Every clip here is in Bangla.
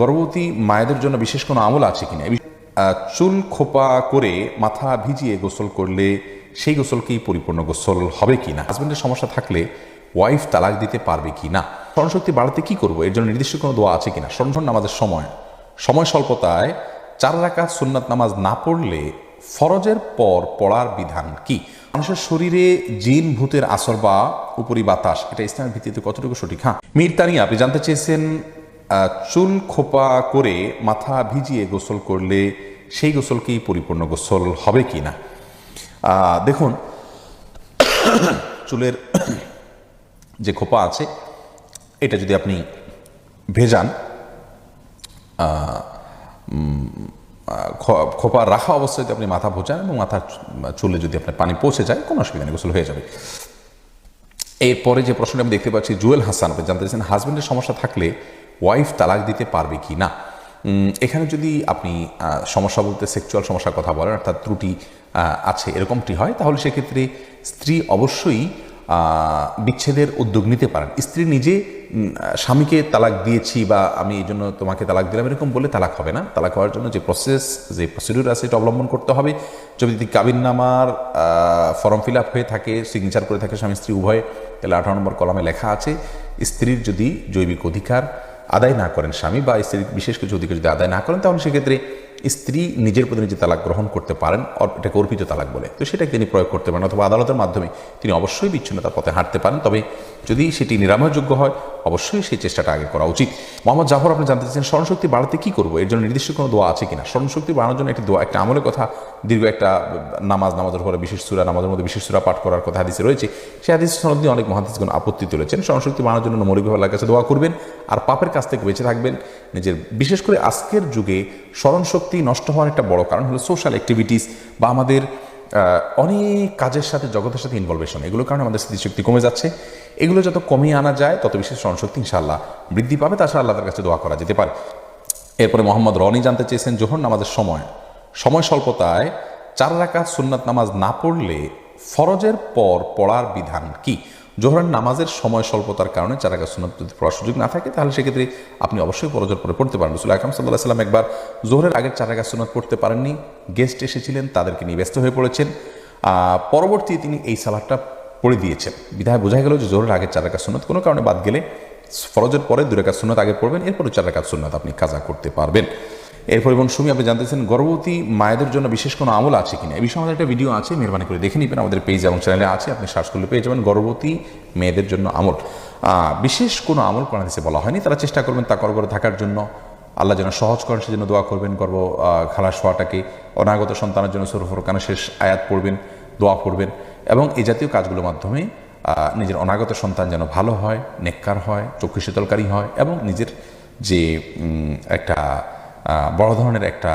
গর্ভবতী মায়েদের জন্য বিশেষ কোনো আমল আছে কিনা? চুল খোপা করে মাথা ভিজিয়ে গোসল করলে সেই গোসলকেই পরিপূর্ণ গোসল হবে কিনা? হাজবেন্ডের সমস্যা থাকলে ওয়াইফ তালাক দিতে পারবে কিনা? স্মরণশক্তি বাড়াতে কি করব? এর জন্য নির্দিষ্ট কোনো দোয়া আছে কিনা? স্মরণ নামাজের সময় সময় স্বল্পতায় চার রাকাত সুন্নাত নামাজ না পড়লে ফরজের পর পড়ার বিধান কি? মানুষের শরীরে জিন, ভূতের আসর বা উপরি বাতাস, এটা ইসলামের ভিত্তিতে কতটুকু সঠিক? হ্যাঁ। মীর তানিয়া, আপনি জানতে চেয়েছেন চুল খোপা করে মাথা ভিজিয়ে গোসল করলে সেই গোসলকেই পরিপূর্ণ গোসল হবে কি না? দেখুন, চুলের যে খোপা আছে, এটা যদি আপনি ভেজান খোপা রাখা অবস্থায় যদি আপনি মাথা ভোজান এবং মাথার চুলে যদি আপনার পানি পৌঁছে যায়, কোনো অসুবিধা নেই, গোসল হয়ে যাবে। এরপরে যে প্রশ্নটা আমি দেখতে পাচ্ছি, জুয়েল হাসান আপনি জানতে চাইছেন হাজব্যান্ডের সমস্যা থাকলে ওয়াইফ তালাক দিতে পারবে কি না? এখানে যদি আপনি সমস্যা বলতে সেক্সুয়াল সমস্যার কথা বলেন, অর্থাৎ ত্রুটি আছে এরকমটি হয়, তাহলে সেক্ষেত্রে স্ত্রী অবশ্যই বিচ্ছেদের উদ্যোগ নিতে পারেন। স্ত্রী নিজে স্বামীকে তালাক দিয়েছি বা আমি এই জন্য তোমাকে তালাক দিলাম, এরকম বলে তালাক হবে না। তালাক হওয়ার জন্য যে প্রসেস যে প্রসিডিউর আছে, এটা অবলম্বন করতে হবে। যদি কাবিননামার ফর্ম ফিল আপ হয়ে থাকে সিগনেচার করে থাকে স্বামী স্ত্রী উভয়, তাহলে আঠারো নম্বর কলমে লেখা আছে, স্ত্রীর যদি জৈবিক অধিকার আদায় না করেন স্বামী বা স্ত্রীর বিশেষ কিছু অধিকার যদি আদায় না করেন, তাহলে সেক্ষেত্রে স্ত্রী নিজের প্রতি নিজে তালাক গ্রহণ করতে পারেন এটা এটাকে অর্পিত তালাক বলে। তো সেটাকে তিনি প্রয়োগ করতে পারেন অথবা আদালতের মাধ্যমে তিনি অবশ্যই বিচ্ছিন্নতার পথে হাঁটতে পারেন। তবে যদি সেটি নিরাময়যোগ্য হয় অবশ্যই সেই চেষ্টাটা আগে করা উচিত। মোহাম্মদ জাফর, আপনি জানতে চাচ্ছেন স্মরণশক্তি বাড়াতে কি করব? এর জন্য নির্দিষ্ট কোনো দোয়া আছে কিনা? স্মরণশক্তি বাড়ানোর জন্য একটি দোয়া, একটা আমলের কথা, দীর্ঘ একটা নামাজ, নামাজের পরে বিশেষ সুরা, নামাজের মধ্যে বিশেষ সুরা পাঠ করার কথা হাদিসে রয়েছে। সেই হাদিস সনদ অনেক মহাদিসগণ আপত্তি তুলেছেন। স্মরণশক্তি বাড়ানোর জন্য মৌলিকভাবে আল্লাহর কাছে দোয়া করবেন আর পাপের কাছ থেকে বেঁচে থাকবেন। নিজের, বিশেষ করে আজকের যুগে স্মরণশক্তি নষ্ট হওয়ার একটা বড় কারণ হলো সোশ্যাল অ্যাক্টিভিটিস বা আমাদের অনেক কাজের সাথে, জগতের সাথে ইনভলভেশন এগুলো কারণে আমাদের স্মৃতিশক্তি কমে যাচ্ছে। এগুলো যত কমিয়ে আনা যায়, তত বেশি স্মরণশক্তি ইনশাআল্লাহ বৃদ্ধি পাবে। তাছাড়া আল্লাহর কাছে দোয়া করা যেতে পারে। এরপরে মোহাম্মদ রনি জানতে চেয়েছেন, জোহর নামাজের সময়। সময় স্বল্পতায় চার রাখা সুন্নাত নামাজ না পড়লে ফরজের পর পড়ার বিধান কি? জোহরের নামাজের সময় স্বল্পতার কারণে চার রাকাত সুন্নাত যদি পড়ার সুযোগ না থাকে, তাহলে সেক্ষেত্রে আপনি অবশ্যই ফরজের পরে পড়তে পারেন। রসুল আকরাম সাল্লাহ সাল্লাম একবার জোহরের আগের চার রাকাত সুন্নাত পড়তে পারেননি। গেস্ট এসেছিলেন, তাদেরকে নিয়ে ব্যস্ত হয়ে পড়েছেন। পরবর্তী তিনি এই সালাদটা পড়ে দিয়েছেন। বিধায় বোঝা গেল যে জোহরের আগের চার রাকাত সুন্নাত কোনো কারণে বাদ গেলে ফরজের পরে দুই রাকাত সুন্নাত আগে পড়বেন এরপরে চার রাকাত সুন্নাত আপনি কাজা করতে পারবেন। এরপর এবং সুমি আপনি জানতেছেন গর্ভবতী মায়েদের জন্য বিশেষ কোনো আমল আছে কিনা? এই বিষয়ে আমাদের একটা ভিডিও আছে মেহরবানি করে দেখে নিবেন আমাদের পেজ এবং চ্যানেলে আছে আপনি সার্চ করলে পেয়ে যাবেন গর্ভবতী মেয়েদের জন্য আমল। বিশেষ কোনো আমল কোরআন বলা হয়নি তারা চেষ্টা করবেন তা গর্ভে থাকার জন্য। আল্লাহ যেন সহজ করেন সেজন্য দোয়া করবেন আহ, খালাস হওয়াটাকে অনাগত সন্তানের জন্য সরফর কানে শেষ আয়াত পড়বেন দোয়া পড়বেন এবং এই জাতীয় কাজগুলোর মাধ্যমে নিজের অনাগত সন্তান যেন ভালো হয় নেককার হয় চক্ষু শীতলকারী হয় এবং নিজের যে একটা বড় ধরনের একটা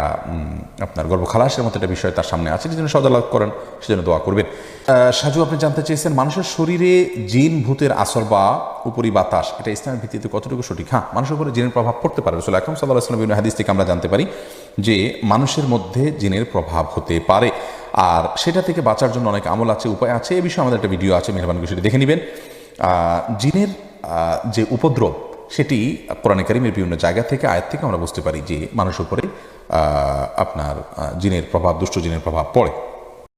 আপনার গর্ভ খালাসের মতো একটা বিষয় তার সামনে আছে যেন সদা লাভ করেন, সেজন্য দোয়া করবেন। সাজু, আপনি জানতে চেয়েছেন, মানুষের শরীরে জিন, ভূতের আসর বা উপরি বাতাস, এটা ইসলামের ভিত্তিতে কতটুকু সঠিক? হ্যাঁ মানুষের উপরে জিনের প্রভাব পড়তে পারে। রসুল আকরম সাল্লাহ আসলাম বিভিন্ন হাদিস থেকে আমরা জানতে পারি যে মানুষের মধ্যে জিনের প্রভাব হতে পারে। আর সেটা থেকে বাঁচার জন্য অনেক আমল আছে, উপায় আছে। এ বিষয়ে আমাদের একটা ভিডিও আছে মেহরবানি করে সেটি দেখে নেবেন। জিনের যে উপদ্রব সেটি কোরআনে কারিমের বিভিন্ন জায়গা থেকে, আয়াত থেকে আমরা বুঝতে পারি যে মানুষের উপরে আপনার জিনের প্রভাব, দুষ্ট জিনের প্রভাব পড়ে।